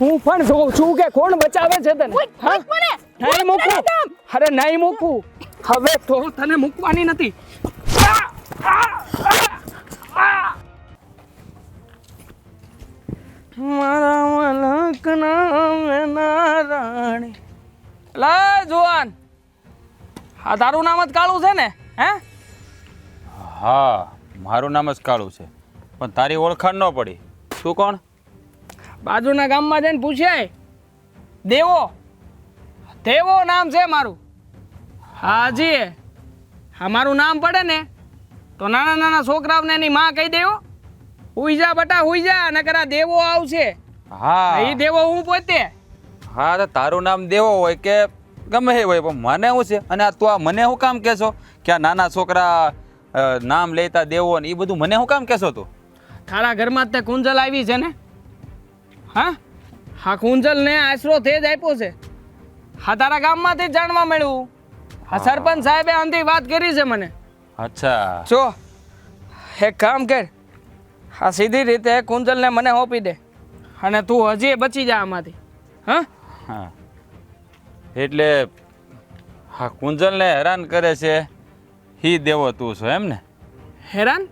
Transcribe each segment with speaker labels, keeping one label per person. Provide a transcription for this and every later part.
Speaker 1: હું પણ જોઉં છું કે કોણ બચાવે છે તને! નહીં મૂકું. અરે નહીં મૂકું. હવે તો તને મૂકવાની નથી! મારા મલક નારાણી લે જુવાન. આ તારું નામ જ કાળું છે ને હે?
Speaker 2: હા મારું નામ જ કાળું છે. પણ તારી ઓળખાણ ન પડી. તું કોણ?
Speaker 1: બાજુના ગામમાં જઈને પૂછાય. દેવો દેવો નામ છે મારું. હાજી હા મારું નામ પડે ને તો નાના નાના છોકરાઓને એની માં કહી દેવો. હુઈ જા બટા હુઈ જા નકર આ દેવો આવશે.
Speaker 2: હા.
Speaker 1: એ દેવો હું પોતે?
Speaker 2: હા તો તારું નામ દેવો હોય કે ગમે એ હોય પણ મને શું છે? અને આ તું આ મને શું કામ કહેશો? કે આ નાના છોકરા નામ લેતા દેવો ને એ બધું મને શું કામ કહેશો તું?
Speaker 1: તારા ઘરમાં તે કુંજલ આવી છે ને? હા? હા કુંજલને આશરો તે જ આપ્યો છે. હા તારા ગામમાંથી જાણવા મળ્યું. હા. સરપંચ સાહેબે અંધી વાત કરી છે મને.
Speaker 2: અચ્છા.
Speaker 1: જો એક કામ કર. આ સીધી રીતે કુંજલને મને ઓપી દે અને તું હજી બચી જા આમાંથી. હા?
Speaker 2: હા. એટલે હા કુંજલને હેરાન કરે છે હી દેવો તું છો એમ ને?
Speaker 1: હેરાન?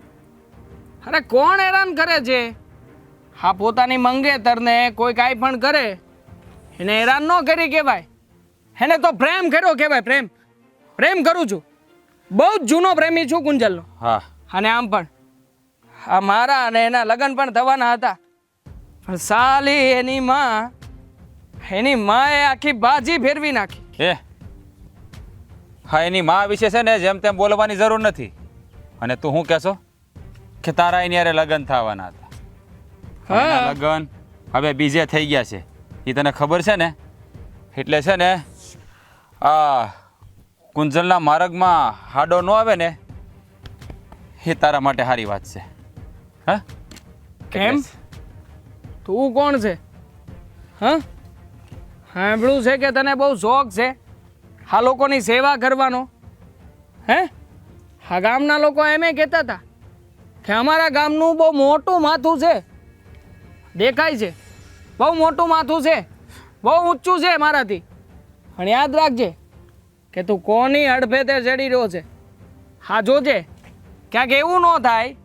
Speaker 1: અરે કોણ હેરાન કરે છે? હા પોતાની મંગેતરને કોઈ કાંઈ પણ કરે એને હેરાન ન કરી કહેવાય. એને તો પ્રેમ કર્યો કહેવાય પ્રેમ. પ્રેમ કરું છું. બહુ જ જૂનો પ્રેમી છું કુંજલનો.
Speaker 2: હા.
Speaker 1: અને આમ પણ. આ મારા અને એના લગ્ન પણ થવાના હતા. પણ સાલી એની માં એની માએ આખી બાજી ફેરવી નાખી.
Speaker 2: એ હા એની મા વિશે છે ને જેમ તેમ બોલવાની જરૂર નથી. અને તું શું કહેશો? કે તારા એની યારે લગ્ન થવાના હતા. એના લગ્ન. હવે બીજે થઈ ગયા છે. એ તને ખબર છે ને? એટલે છે ને આ કુંજલના માર્ગમાં હાડો ન આવે ને એ તારા માટે સારી વાત છે. હા?
Speaker 1: કેમ? તું કોણ છે? હા? સાંભળ્યું છે કે તને બહુ શોખ છે? આ લોકોની સેવા કરવાનો. હે? આ ગામના લોકો એમ કહેતા હતા કે અમારા ગામનું બહુ મોટું માથું છે. દેખાય છે. બહુ મોટું માથું છે. બહુ ઊંચું છે મારાથી. પણ યાદ રાખજે કે તું કોની અડફેતે ચડી રહ્યો છે. હા, જોજે. ક્યાંક એવું ન થાય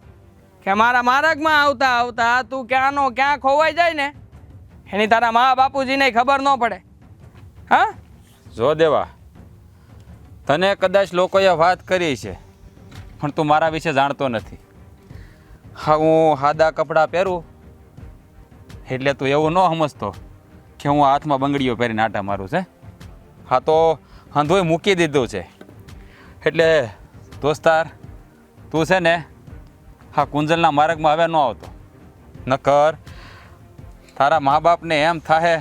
Speaker 1: કે મારા માર્ગમાં આવતા આવતા તું ક્યાંનો ક્યાં ખોવાઈ જાય ને, એની તારા મા બાપુજીને ખબર ન પડે. હા?
Speaker 2: જો દેવા, તને કદાચ લોકોએ વાત કરી છે, પણ તું મારા વિશે જાણતો નથી. હા, હું સાદા કપડાં પહેરું એટલે તું એવું ન સમજતો કે હું હાથમાં બંગડીઓ પહેરીને આટા મારું છે. હા તો હંધોય મૂકી દીધું છે. એટલે દોસ્તાર, તું છે ને હા કુંજલના માર્ગમાં હવે ન આવતો. નકર તારા મા બાપને એમ થાહે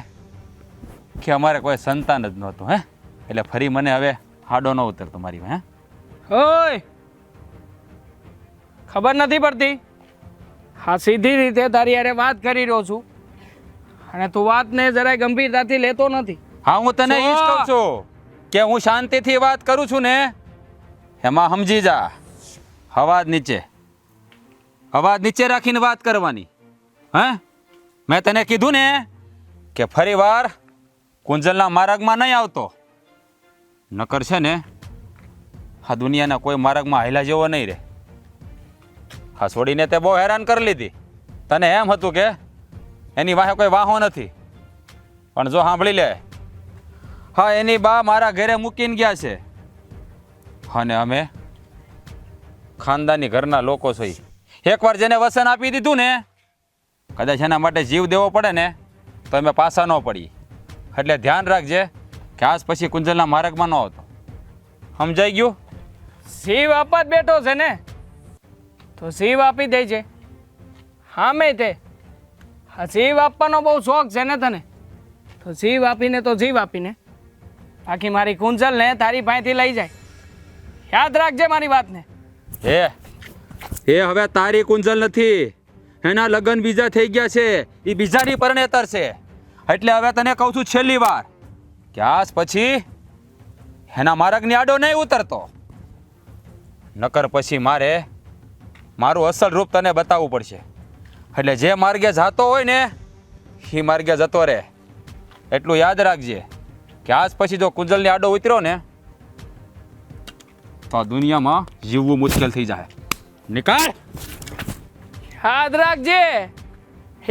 Speaker 2: કે અમારે કોઈ સંતાન જ નહોતું, હે? એટલે ફરી મને હવે હાડો ન ઉતરતો મારી હે?
Speaker 1: ઓય! ખબર નથી પડતી? હા, સીધી રીતે તારી અરે વાત કરી રહ્યો છું. અને તું વાતને જરાય ગંભીરતાથી લેતો નથી.
Speaker 2: હા હું તને એ જ કહું છું કે હું શાંતિથી વાત કરું છું ને એમાં સમજી જા. અવાજ નીચે. અવાજ નીચે રાખીને વાત કરવાની. હે? મેં તને કીધું ને કે ફરી વાર કુંજલના માર્ગમાં નહીં આવતો. નકર છે ને આ દુનિયાના કોઈ માર્ગમાં હાયલા જેવો નહીં રહે. હા છોડીને તે બહુ હેરાન કરી લીધી. તને એમ હતું કે એની વાહે કોઈ વાહો નથી. પણ જો સાંભળી લે. હા, એની બા મારા ઘરે મૂકીને ગયા છે. અને અમે ખાનદાની ઘરના લોકો છીએ. એકવાર જેને વસન આપી દીધું ને, કદાચ એના માટે જીવ દેવો પડે ને, તો અમે પાછા ન પડીએ. એટલે ધ્યાન રાખજે કે આજ પછી કુંજલના માર્ગમાં ન હતો. સમજાઈ ગયું?
Speaker 1: શિવ આપવા જ બેઠો છે ને, તો શિવ આપી દેજે. હા હામે તે શિવ આપવાનો બહુ શોખ છે ને તને? તો જીવ આપીને તો જીવ આપીને. બાકી મારી કુંજલને તારી પાસેથી લઈ જાય. યાદ રાખજે મારી વાતને.
Speaker 2: હે. એ હવે તારી કુંજલ નથી. એના લગ્ન બીજા થઈ ગયા છે. એ બીજાની પરણેતર છે. એટલે હવે તને કહું છું છેલ્લી વાર કે આજ પછી એના માર્ગની આડો નહીં ઉતરતો. નકર પછી મારે મારું અસલ રૂપ તને બતાવવું પડશે. એટલે જે માર્ગે જતો હોય ને એ માર્ગે જતો રહે. એટલું યાદ રાખજે કે આજ પછી જો કુંજલની આડો ઉતર્યો ને તો દુનિયામાં જીવવું મુશ્કેલ થઈ જાય. નિકાળ
Speaker 1: યાદ રાખજે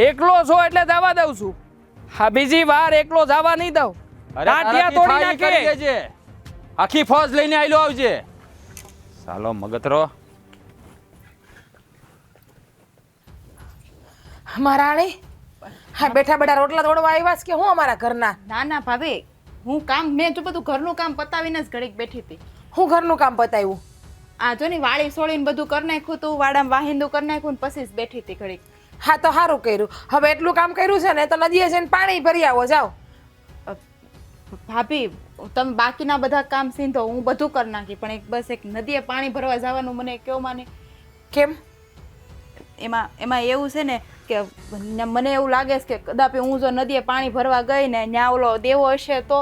Speaker 1: એકલો છો એટલે જવા દઉં છું. હા બીજી વાર એકલો જવા નહીં દઉં.
Speaker 2: અરે
Speaker 1: તોડી નાખે.
Speaker 2: આખી ફોજ લઈને આયલો આવજે. સાલો મગતરો.
Speaker 3: મહારાણી હા બેઠા બેઠા રોટલા તોડવા આવ્યા છે કે હું અમારા ઘરના?
Speaker 4: ના ના ભાભી હું કામ મેં જો બધું ઘરનું કામ પતાવીને જ ઘડીક બેઠી હતી.
Speaker 3: હું ઘરનું કામ પતાવ્યું?
Speaker 4: આ જો ને વાળી સોળીને બધું કરી નાખ્યું તું વાડામાં વાહિંદુ કરી નાખ્યું ને પછી જ બેઠી હતી ઘડીક.
Speaker 3: હા તો સારું કર્યું. હવે એટલું કામ કર્યું છે ને તો નદીએ જઈને પાણી ભરી આવો જાઓ.
Speaker 4: ભાભી તમે બાકીના બધા કામ સીધો હું બધું કરી નાખી પણ એક બસ એક નદીએ પાણી ભરવા જવાનું મને કેવો માને?
Speaker 3: કેમ?
Speaker 4: એમાં એમાં એવું છે ને કે મને એવું લાગે છે કે કદાપી હું જો નદીએ પાણી ભરવા ગઈ ને ત્યાં ઓલો દેવો હશે તો?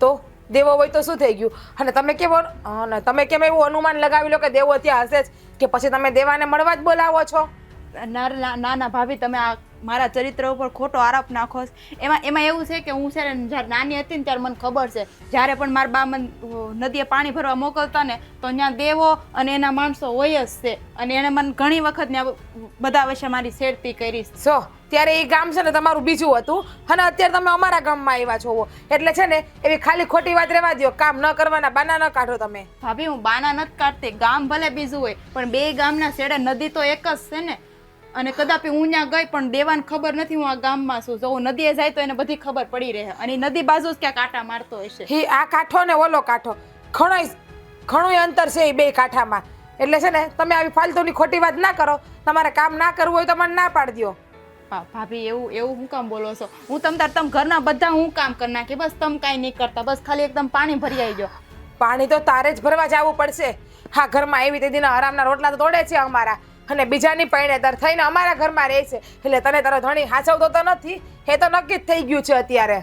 Speaker 3: તો? દેવો હોય તો શું થઈ ગયું? અને તમે કેવો અને તમે કેમ એવું અનુમાન લગાવી લો કે દેવો ત્યાં હશે જ? કે પછી તમે દેવાને મળવા જ બોલાવો છો?
Speaker 4: ના ના ના ના ભાભી તમે આ મારા ચરિત્ર ઉપર ખોટો આરોપ નાખો. એમાં એમાં એવું છે કે હું છે ને જ્યારે નાની હતી ને ત્યારે મને ખબર છે જ્યારે પણ મારા બા મને નદીએ પાણી ભરવા મોકલતા ને તો ત્યાં દેવો અને એના માણસો હોય જ છે. અને એણે મને ઘણી વખત ત્યાં બધા વિશે મારી શેરતી કરી સો
Speaker 3: જો ત્યારે એ ગામ છે ને તમારું બીજું હતું. અને અત્યારે તમે અમારા ગામમાં આવ્યા છો. એટલે છે ને એવી ખાલી ખોટી વાત રહેવા દો કામ ન કરવાના બાના ન કાઢો તમે.
Speaker 4: ભાભી હું બાના નથી કાઢતી. ગામ ભલે બીજું હોય પણ બે ગામના શેડે નદી તો એક જ છે ને. અને કદાપી હું ત્યાં ગઈ પણ દેવાને ખબર નથી હું આ ગામમાં છું. જો હું નદીએ જાય તો એને બધી ખબર પડી રહે. અને નદી બાજુ જ ક્યાંક આટા મારતો હશે.
Speaker 3: હી આ કાંઠો ને ઓલો કાંઠો. ઘણો ઘણું અંતર છે એ બે કાંઠામાં. એટલે છે ને તમે આવી ફાલતુની ખોટી વાત ના કરો. તમારે કામ ના કરવું હોય તો મને ના પાડી દો
Speaker 4: ભાભી એવું એવું હું કામ બોલો છો? હું તમ તાર તમ ઘરના બધા હું કામ કરી નાખી બસ તમ કાંઈ નહીં કરતા. બસ ખાલી એકદમ પાણી ભરી આવી
Speaker 3: પાણી તો તારે જ ભરવા જવું પડશે. હા ઘરમાં એવી તે દિના આરામના રોટલા તો તોડે છે અમારા. અને બીજાની પૈણેતર થઈને અમારા ઘરમાં રહે છે. એટલે તને તારો ધણી હાચવતો તો નથી એ તો નક્કી જ થઈ ગયું છે અત્યારે.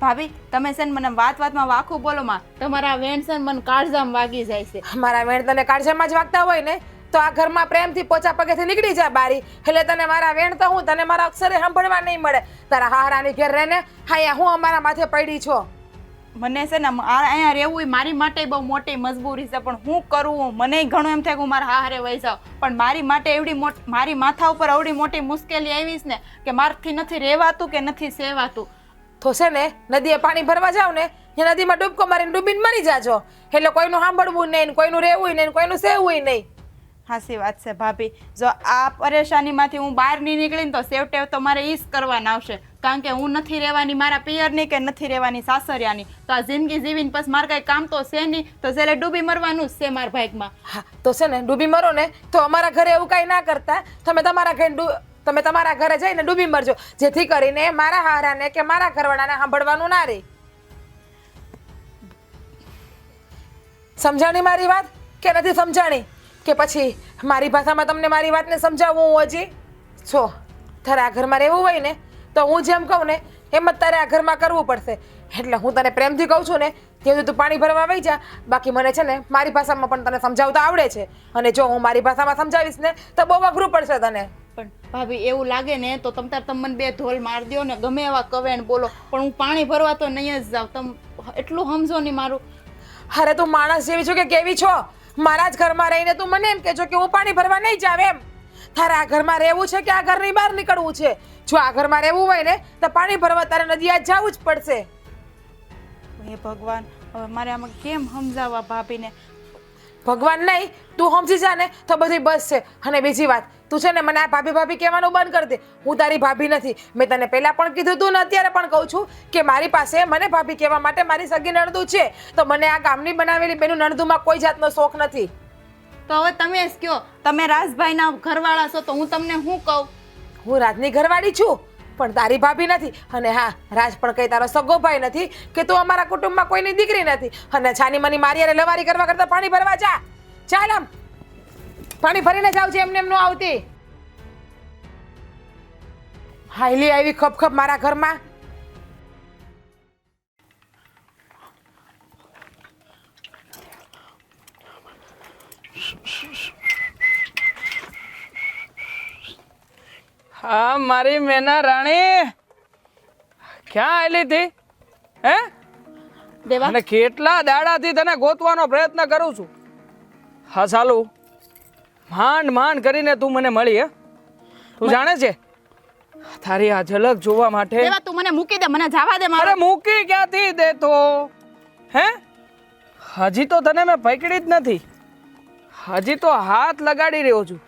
Speaker 4: ભાભી તમે છે ને મને વાત વાતમાં વાખું બોલો માં તમારા વેણ છે ને મને કાળજામ વાગી જાય છે.
Speaker 3: મારા વેણ તને કાળજામાં જ વાગતા હોય ને તો આ ઘરમાં પ્રેમથી પોચા પગેથી નીકળી જા બારી. એટલે તને મારા વેણ તો હું તને મારા અક્ષરે સાંભળવા નહીં મળે. તારા હારાની ઘેર રહે ને હા હું અમારા માથે પડી છો.
Speaker 4: મને છે ને આ- અહીંયા રહેવું મારી માટે બહુ મોટી મજબૂરી છે પણ હું કરું? મને ઘણું એમ થાય કે હું મારા હારે વહી જાઉં. પણ મારી માટે એવડી મોટી મારી માથા ઉપર એવડી મોટી મુશ્કેલી આવી છે ને કે મારથી નથી રહેવાતું કે નથી સેવાતું.
Speaker 3: તો છે ને નદીએ પાણી ભરવા જાવ ને એ નદીમાં ડૂબકો મારીને ડૂબીને મરી જાજો. એટલે કોઈનું સાંભળવું નહીં કોઈનું રહેવું નહીં કોઈનું સેવું નહીં.
Speaker 4: હાસી વાત છે ભાભી. જો આ પરેશાનીમાંથી હું બહાર નહીં નીકળીને તો સેવટેવ તો મારે ઈ જ કરવાના આવશે. કારણ કે હું નથી રહેવાની, મારા પિયરની કે નથી રહેવાની, સાસરિયાની. તો આ જિંદગી જીવીને પછી મારે કાંઈ કામ તો છે નહીં. તો છેલ્લે ડૂબી મરવાનું જ છે મારા ભાઈકમાં
Speaker 3: હા, તો છે ને, ડૂબી મરો ને, તો અમારા ઘરે એવું કાંઈ ના કરતા. તમે તમારા ઘરે ડૂ- તમે તમારા ઘરે જઈને ડૂબી મરજો. જેથી કરીને મારા હારાને કે મારા ઘરવાળાને સાંભળવાનું ના રહે સમજાણી મારી વાત કે નથી સમજાણી? કે પછી મારી ભાષામાં તમને મારી વાતને સમજાવવું હજી છો, તારે ઘરમાં રહેવું હોય ને તો હું જેમ કહું ને એમ જ તારે આ ઘરમાં કરવું પડશે. એટલે હું તને પ્રેમથી કહું છું ને ત્યાં તું પાણી ભરવા વહી જા. બાકી મને છે ને મારી ભાષામાં પણ તને સમજાવતા આવડે છે. અને જો હું મારી ભાષામાં સમજાવીશ ને તો બહુ અઘરું પડશે તને.
Speaker 4: પણ ભાભી એવું લાગે ને તો તમ તાર તમને મને બે ઢોલ માર દ્યો ને ગમે એવા કવેણ બોલો. પણ હું પાણી ભરવા તો નહીં જ જાઉં. તમ એટલું સમજો નહીં મારું.
Speaker 3: અરે તું માણસ જેવી છો કે કેવી છો? મારા જ ઘરમાં રહીને તું મને એમ કહેજો કે હું પાણી ભરવા નહીં જાવ એમ. તારે આ ઘરમાં રહેવું છે કે આ ઘરની બહાર નીકળવું છે? જો આ ઘરમાં રહેવું હોય ને તો પાણી ભરવા તારે નદી આજ જવું જ પડશે.
Speaker 4: હે ભગવાન હવે મારે આમાં કેમ સમજાવવા ભાભીને?
Speaker 3: ભગવાન નહીં તું સમજી જા ને તો બધી બસ છે. અને બીજી વાત તું છે ને મને આ ભાભી ભાભી કહેવાનું બંધ કરી દે. હું તારી ભાભી નથી. મેં તને પહેલાં પણ કીધું તું ને અત્યારે પણ કહું છું કે મારી પાસે મને ભાભી કહેવા માટે મારી સગી નણદું છે. તો મને આ ગામની બનાવેલી બેનું નણદુમાં કોઈ જાતનો શોખ નથી.
Speaker 4: તો હવે તમે જ કહો, તમે રાજભાઈના ઘરવાળા છો તો હું તમને શું કહું?
Speaker 3: હું રાજની ઘરવાળી છું, પણ તારી ભાભી નથી. અને હા, રાજ પણ કઈ તારો સગો ભાઈ નથી, કે તું અમારા કુટુંબમાં કોઈની દીકરી નથી. અને છાની મની મારી લવારી કરવા કરતા પાણી ભરવા જા. ચાલ આમ. પાણી ભરીને જાવ છે, એમને એમ ન આવતી. હાઈલી આવી ખપ ખપ મારા ઘરમાં.
Speaker 1: હા મારી મેના રાણી. ક્યાં આવેલી હતી? હે?
Speaker 4: દેવા
Speaker 1: અને કેટલા દાડાથી તને ગોતવાનો પ્રયત્ન કરું છું? હા ચાલુ માંડ માંડ કરીને તું મને મળી હે? તું જાણે છે? તારી આ ઝલક જોવા માટે
Speaker 4: દેવા તું મને મૂકી દે મને જવા દે મારે.
Speaker 1: મૂકી ક્યાંથી દેતો? હે? હજી તો તને મેં પકડી જ નથી. હજી તો હાથ લગાડી રહ્યો છું.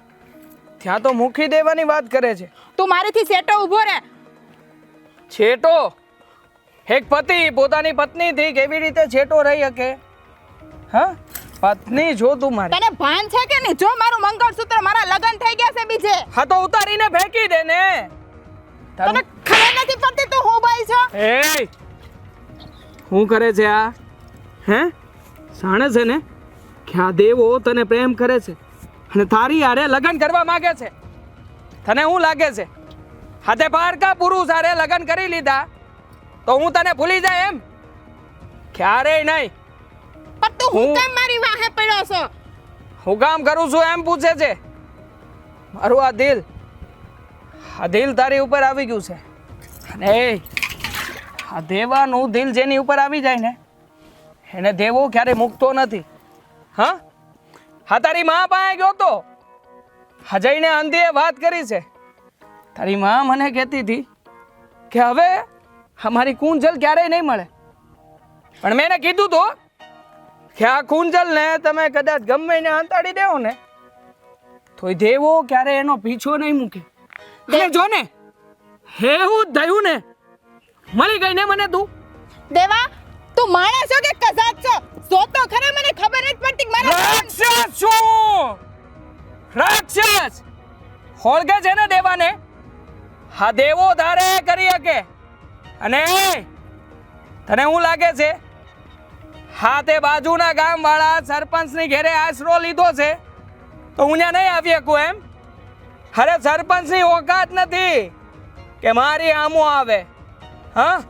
Speaker 1: ત્યાં તો મૂકી દેવાની વાત કરે છે.
Speaker 4: તું મારીથી સેટો ઊભો રહે.
Speaker 1: છેટો એક પતિ પોતાની પત્નીથી કેવી રીતે છેટો રહી શકે? હા? પત્ની જો તું મારી
Speaker 4: તને ભાન છે કે નહીં? જો મારું મંગળસૂત્ર મારા લગ્ન થઈ ગયા છે બીજે.
Speaker 1: હા તો ઉતારીને ફેંકી દે ને.
Speaker 4: તને ખબર નથી પડતી તું હું ભાઈ છો?
Speaker 1: એ! શું કરે છે આ? હે? સાણે છે ને? કે આ દેવો તને પ્રેમ કરે છે અને તારી હારે લગ્ન કરવા માંગે છે. તને શું લાગે છે? હાથે પારકા પુરુષ હારે લગ્ન કરી લીધા તો હું તને ભૂલી જાય એમ? ક્યારેય નહીં.
Speaker 4: પણ તું હું
Speaker 1: હું-
Speaker 4: કેમ મારી વાહે પડ્યો છો?
Speaker 1: હું કામ કરું છું એમ પૂછે છે. મારું આ દિલ આ દિલ તારી ઉપર આવી ગયું છે. અને આ દેવાનું દિલ જેની ઉપર આવી જાય ને એને દેવો ક્યારે મૂકતો નથી. હા? હા તારી મા પાસે ગયો તો? હજયને અંધીએ વાત કરી છે. તારી મા મને કહેતી હતી કે હવે અમારી કુંજલ ક્યારેય નહીં મળે. પણ મેં એને કીધું તો કે આ કુંજલને તમે કદાચ ગમે એને અંતાડી દેવો ને તો દેવો ક્યારે એનો પીછો નહીં મૂકે. અને જો ને હેવું થયું ને મળી ગઈ ને મને તું.
Speaker 4: દેવા તું માણસ છો કે કસાત છો? જો તો ખરા મને ખબર જ પડતી કે મારા
Speaker 1: રાક્ષસ છું! રાક્ષસ! હોળગે છે ને દેવાને? હા દેવો ધારે કરી શકે. અને તને હું લાગે છે? હા તે બાજુના ગામ વાળા સરપંચની ઘેરે આશરો લીધો છે. તો હું ત્યાં નહીં આવી શકું એમ? અરે સરપંચની ઓકાત નથી કે મારી આમો આવે. હા?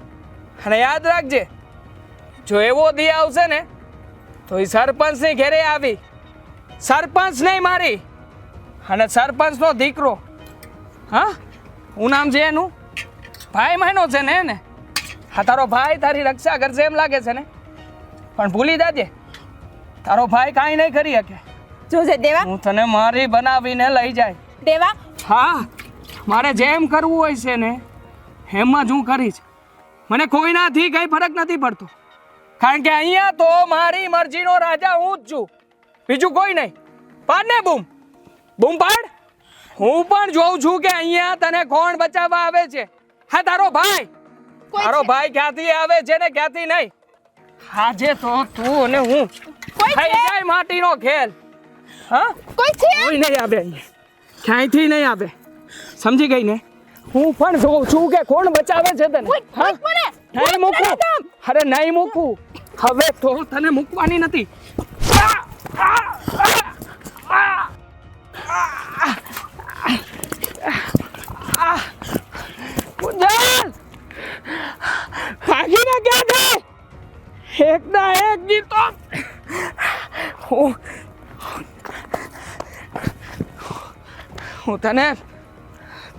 Speaker 1: અને યાદ રાખજે જો એવો દી આવશે ને તો એ સરપંચની ઘેરે આવી. સરપંચ નહીં મારી. અને સરપંચનો દીકરો. હા? હું નામ છે એનું? ભાઈ મહિનો છે ને એને? હા તારો ભાઈ તારી રક્ષા કરશે એમ લાગે છે ને? પણ ભૂલી જાજે. તારો ભાઈ કાંઈ નહીં કરી શકે.
Speaker 4: જોજે દેવા.
Speaker 1: હું તને મારી બનાવીને લઈ જાય.
Speaker 4: દેવા.
Speaker 1: હા મારે જેમ કરવું હોય છે ને એમ જ હું કરીશ. મને કોઈનાથી કંઈ ફરક નથી પડતો. કારણ કે અહીંયા તો મારી મરજીનો રાજા હું જ છું. બીજું કોઈ નહીં. પાડ ને બૂમ. બૂમ પાડ. હું પણ જોઉં છું કે અહીંયા તને કોણ બચાવવા આવે છે. હા તારો ભાઈ. તારો ભાઈ ક્યાંથી આવે છે ને ક્યાંથી નહીં. આજે તો તું અને હું
Speaker 4: કોઈ
Speaker 1: થઈ જાય માટીનો ખેલ. હા?
Speaker 4: કોઈ છે?
Speaker 1: કોઈ નહીં આવે અહીંયા. ક્યાંયથી નહીં આવે? સમજી ગઈ ને? હું પણ જોઉં છું કે કોણ બચાવે છે તને. હા? નહીં મૂકું. અરે નહીં મૂકું. હવે તો તને મૂકવાની નથી! કુંજલ ભાગીને ક્યાં છે એકના એક ગીતો. હું હું તને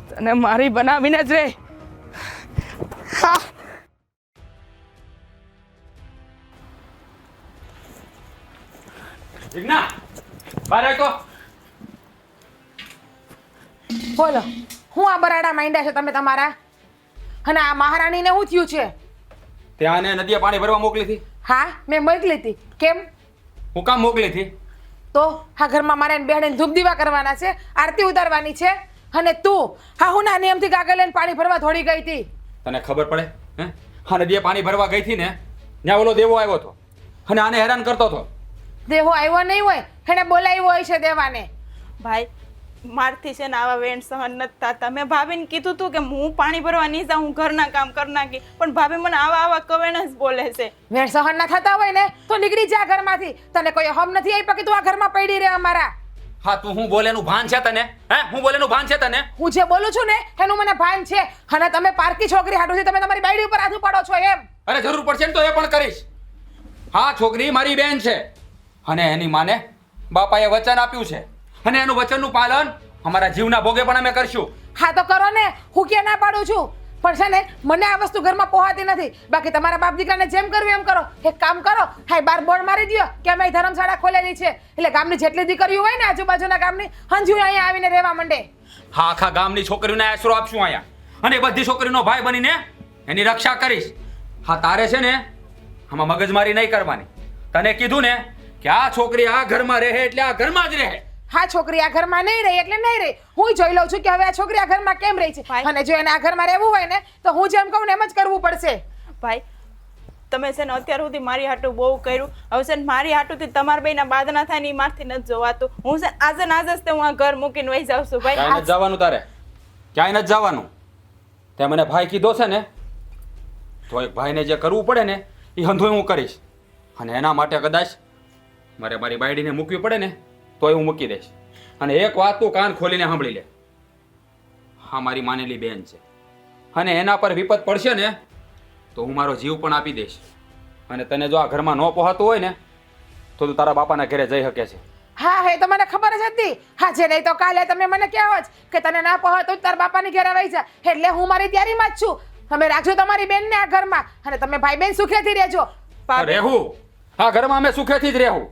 Speaker 1: તને મારી બનાવીને જ રે.
Speaker 2: બહાર તો
Speaker 3: બોલો હું આ બરાડા માંડ્યા છે તમે તમારા? અને આ મહારાણીને શું થયું છે?
Speaker 2: ત્યાં નદીએ પાણી ભરવા મોકલી હતી
Speaker 3: હા મેં મોકલી હતી. કેમ?
Speaker 2: હું કામ મોકલી હતી
Speaker 3: તો આ ઘરમાં મારે બેહીને ધૂપ દીવા કરવાના છે આરતી ઉતારવાની છે અને તું હા હું ના નિયમથી કાગળ લઈને પાણી ભરવા થોડી ગઈ હતી.
Speaker 2: તને ખબર પડે હે? હા નદીએ પાણી ભરવા ગઈ હતી ને ત્યાં ઓલો દેવો આવ્યો હતો. અને આને હેરાન કરતો હતો.
Speaker 3: દેવો આવ્યો નહીં હોય? એને બોલાવ્યો હોય છે દેવાને.
Speaker 4: ભાઈ મારથી છે ને આવા વેણ સહન નથી થતા. મેં ભાભીને કીધું તું કે હું પાણી ભરવા નહીં જાઉં હું ઘરના કામ કરી નાખી. પણ ભાભી મને આવા આવા કવેણ જ બોલે છે.
Speaker 3: વેણ સહન ના થતા હોય ને તો નીકળી જા ઘરમાંથી. તને કોઈ હમ નથી આવી કે તું આ ઘરમાં પડી રહે અમારા.
Speaker 2: હા તું હું બોલેનું ભાન છે તને? હે હું બોલેનું ભાન છે તને?
Speaker 3: હું જે બોલું છું ને એનું મને ભાન છે. અને તમે પારકી છોકરી હાટુથી તમે તમારી બાયડી ઉપર હાથ પાડો છો એમ.
Speaker 2: અરે જરૂર પડશે ને તો એ પણ કરીશ. હા છોકરી મારી બેન છે. અને એની માને બાપાએ વચન આપ્યું છે. અને એનું વચનનું પાલન અમારા જીવના ભોગે પણ અમે કરશું.
Speaker 3: હા તો કરો ને. હું કે ના પાડું છું? પણ છે ને મને આ વસ્તુ ઘરમાં પોહાતી નથી. બાકી તમારા બાપ દીકરાને જેમ કરવું એમ કરો. એક કામ કરો હા બાર બોર્ડ મારી દો કે અમે ધર્મશાળા ખોલેલી છે. એટલે ગામની જેટલી દીકરીઓ હોય ને આજુબાજુના ગામની હંજુ અહીંયા આવીને રહેવા માંડે.
Speaker 2: હા આખા ગામની છોકરીઓને આશરો આપશું અહીંયા. અને બધી છોકરીનો ભાઈ બનીને એની રક્ષા કરીશ. હા તારે છે ને આમાં મગજમારી નહીં કરવાની. તને કીધું ને કે આ છોકરી આ ઘરમાં રહે એટલે આ ઘરમાં જ રહે.
Speaker 3: હા છોકરી આ ઘરમાં નહીં રહી એટલે નહીં રહી. હું જોઈ લઉં છું કે હવે આ છોકરી આ ઘરમાં કેમ રહી છે? અને જો એને આ ઘરમાં રહેવું હોય ને તો હું જેમ કહું ને એમ જ કરવું પડશે.
Speaker 4: ભાઈ તમે છે ને અત્યાર સુધી મારી હાટું બહુ કર્યું. હવે છે ને મારી હાટુંથી તમારા બેના બાદ ના થાય ને એ મારથી નથી જોવાતું. હું છે આજે ને આજે જ તે હું આ ઘર મૂકીને વહી જાઉં છું ભાઈ.
Speaker 2: ક્યાંય નથી જવાનું તારે? ક્યાંય નથી જવાનું? તે મને ભાઈ કીધો છે ને તો એક ભાઈને જે કરવું પડે ને એ હંધોય હું કરીશ. અને એના માટે કદાચ મારે મારી બાયડીને મૂકવી પડે ને તોય હું મૂકી દઈશ. અને એક વાત તું કાન ખોલીને સાંભળી લે. હા મારી માનેલી બેન છે. અને એના પર વિપત પડશે ને તો હું મારો જીવ પણ આપી દઈશ. અને તને જો આ ઘરમાં ન પહોંચતું હોય ને તો તું તારા બાપાના ઘરે જઈ શકે છે.
Speaker 3: હા હે તો મને ખબર જ હતી. હા જે નહીં તો કાલે તમે મને કહેવો જ કે તને ના પહોંચ તો તાર બાપાની ઘરે રહી જા. એટલે હું મારી તૈયારીમાં જ છું. તમે રાખજો તમારી બેનને આ ઘરમાં. અને તમે ભાઈ બેન સુખેથી રહેજો.
Speaker 2: રહેવું. આ ઘરમાં અમે સુખેથી જ રહેવું.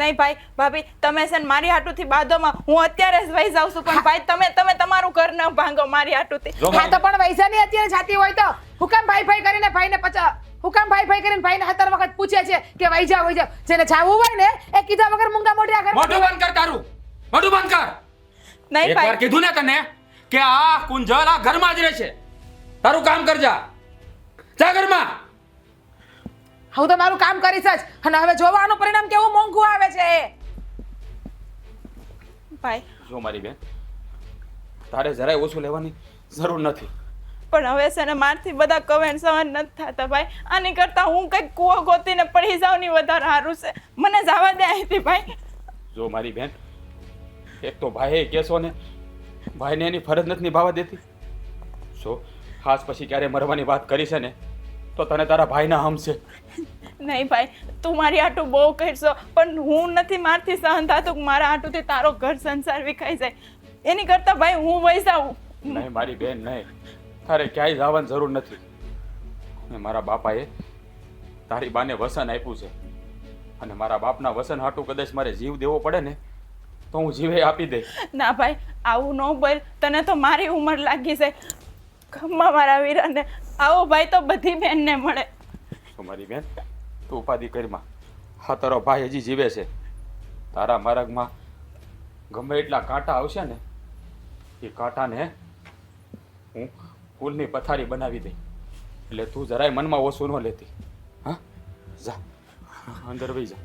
Speaker 4: નહીં ભાઈ ભાભી તમે છે ને મારી હાટુથી બાદોમાં હું અત્યારે જ વહી જાઉં છું પણ ભાઈ તમે તમે તમારું ઘર ન ભાંગો મારી હાટુથી.
Speaker 3: હા તો પણ વૈસાની અત્યારે જાતી હોય તો હુકામ ભાઈ ભાઈ કરીને ભાઈને પચા હુકામ ભાઈ ભાઈ કરીને ભાઈને હતર વખત પૂછે છે કે વહી જાવ વહી જાવ જેને જાવું હોય ને એ કીધા વગર મુંગા મોઢિયા કરે
Speaker 2: મોઢું બંધ કર તારું. મોઢું બંધ કર.
Speaker 4: નહીં
Speaker 2: એકવાર
Speaker 4: ભાઈ.
Speaker 2: કીધું ને તને કે આ કુંજલ આ ઘરમાં જ રહે છે. તારું કામ કરજા. જા ઘરમાં.
Speaker 3: હું તો મારું કામ કરીશ જ. અને હવે જોવાનું પરિણામ કેવું મોંઘું આવે છે? એ
Speaker 4: ભાઈ.
Speaker 2: જો મારી બેન તારે જરાય ઓછું લેવાની જરૂર નથી.
Speaker 4: પણ હવે છે ને મારથી બધા કવેન સહન નથી થતા ભાઈ. આની કરતા હું કંઈક કૂવો ગોતીને પડી જાઉં ની વધારે સારું છે. મને જવા દે અહીંથી ભાઈ.
Speaker 2: જો મારી બેન એક તો ભાઈએ કહેશો ને ભાઈને એની ફરજ નથી નિભાવવા દેતી. જો ખાસ પછી ક્યારે મરવાની વાત કરી છે ને તો તને તારા ભાઈના હમશે
Speaker 4: નહીં ભાઈ તું મારી આટું બહુ કરશો પણ હું નથી મારથી સહન થતું કે મારા આટુંથી તારો ઘર સંસાર વિખાઈ જાય. એની કરતા ભાઈ હું વહી જાઉં.
Speaker 2: નહીં મારી બેન નહીં. તારે ક્યાંય જવાની જરૂર નથી. અને મારા બાપાએ તારી બાને વસન આપ્યું છે. અને મારા બાપના વસન હાટું કદાચ મારે જીવ દેવો પડે ને તો હું જીવે આપી દઈશ.
Speaker 4: ના ભાઈ આવું ન બોલ. તને તો મારી ઉંમર લાગી છે ખમ્મા મારા વીરાને. આવો ભાઈ તો બધી બેનને મળે.
Speaker 2: તમારી મારી બેન, તું ઉપાધિ કરીમાં. હા, તારો ભાઈ હજી જીવે છે. તારા માર્ગમાં ગમે એટલા કાંટા આવશે ને, એ કાંટાને હું ફૂલની પથારી બનાવી દઈ એટલે તું જરાય મનમાં ઓછું ન લેતી. હા? જા. અંદર વહી જા.